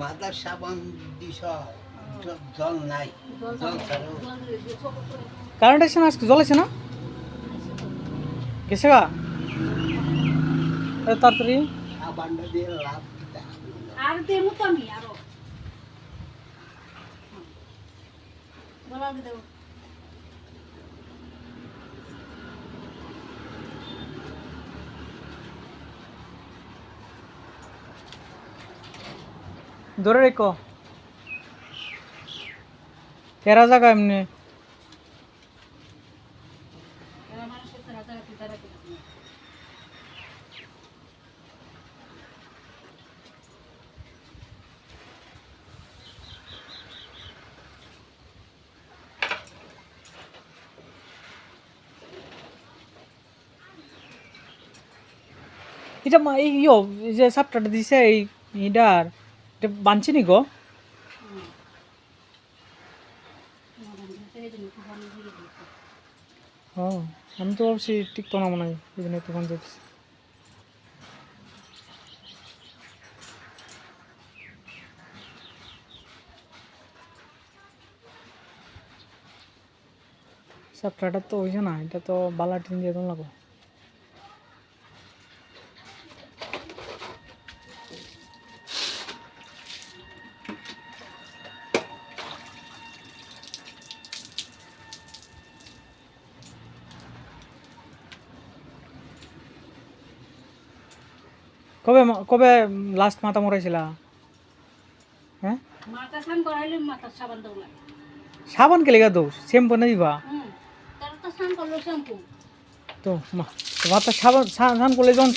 Mother সাবান this জল নাই। জল কারেন্ট আসছে না আজকে? জল আছে না? গেছে গা? তাড়াতাড়ি। লাভ আর দেবো তো আমি আরও। বলা দেবো। ধরে রেখো তেরা জায়গা এমনি। এটা এই যে সাপটাটা দিছে এই ইডার এটা বানছি নি গো। ও, আমি তো ভাবছি টিকতো না মনে হয়, এই জন্য তখন যেতেছি সাপটাটা তো হয়েছে না, এটা তো বালা টিন দিয়ে তো লাগো কবে কবে লাস্ট মাথা মরাইছিলা হ্যাঁ? সাবান কে লেগা দোষ? শ্যাম্পু না দিবা? তো মাথা সাবান স্নান করলে যখন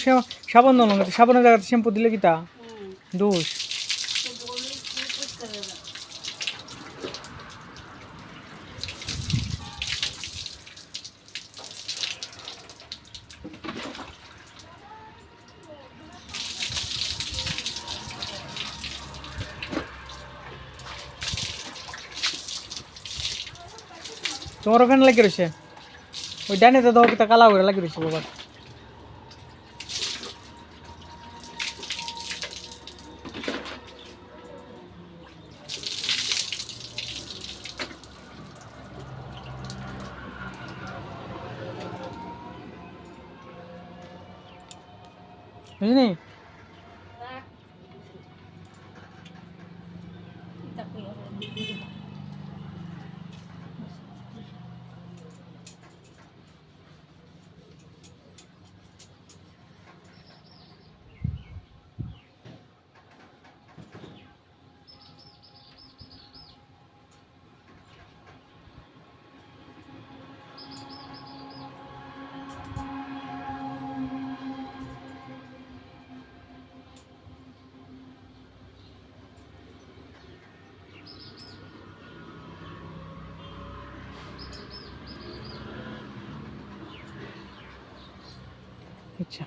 সাবান না সাবানের জায়গাতে শ্যাম্পু দিলে কি তা? দোষ? তোমার ওখানে লাগি রয়েছে ওই ডানে তো দাও কিতা কালা করে লাগি রয়েছে বাবা বুঝলি अच्छा।